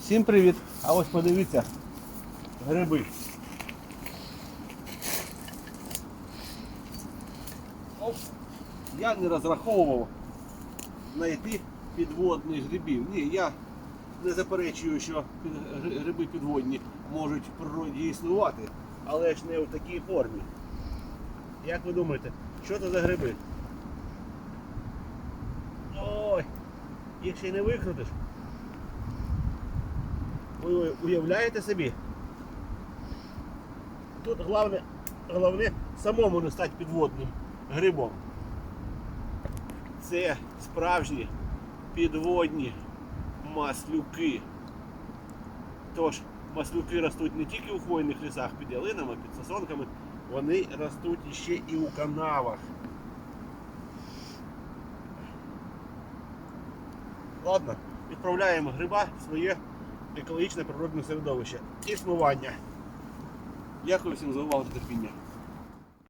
Всім привіт! А ось подивіться гриби. Я не розраховував знайти підводних грибів. Ні, я не заперечую, що гриби підводні можуть в природі існувати, але ж не в такій формі. Як ви думаєте, що це за гриби? Ой, їх ще й не викрутиш. Ви уявляєте собі? Тут головне, головне самому не стати підводним грибом. Це справжні підводні маслюки. Тож, маслюки ростуть не тільки у хвойних лісах під ялинами, під сосонками, вони ростуть іще і у канавах. Ладно, відправляємо гриба в своє екологічне природне середовище. Існування. Дякую всім за увагу та терпіння.